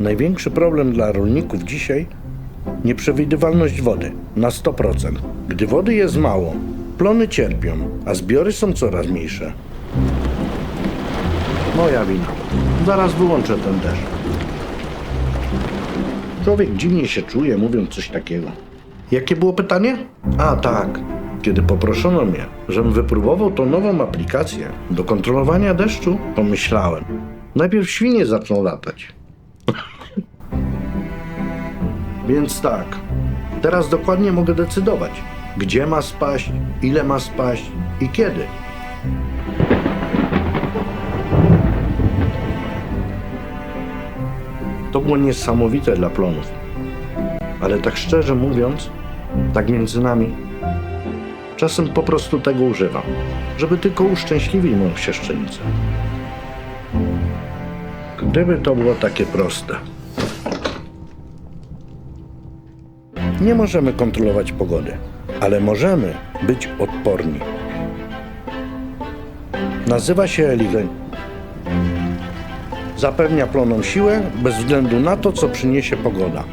Największy problem dla rolników dzisiaj nieprzewidywalność wody na 100%. Gdy wody jest mało, plony cierpią, a zbiory są coraz mniejsze. Moja wina. Zaraz wyłączę ten deszcz. Człowiek dziwnie się czuje, mówiąc coś takiego. Jakie było pytanie? A tak. Kiedy poproszono mnie, żebym wypróbował tą nową aplikację do kontrolowania deszczu, pomyślałem. Najpierw świnie zaczną latać. Więc tak, teraz dokładnie mogę decydować, gdzie ma spaść, ile ma spaść i kiedy. To było niesamowite dla plonów. Ale tak szczerze mówiąc, tak między nami, czasem po prostu tego używam, żeby tylko uszczęśliwić moją sieszczenicę. Gdyby to było takie proste. Nie możemy kontrolować pogody, ale możemy być odporni. Nazywa się Eligen. Zapewnia plonom siłę bez względu na to, co przyniesie pogoda.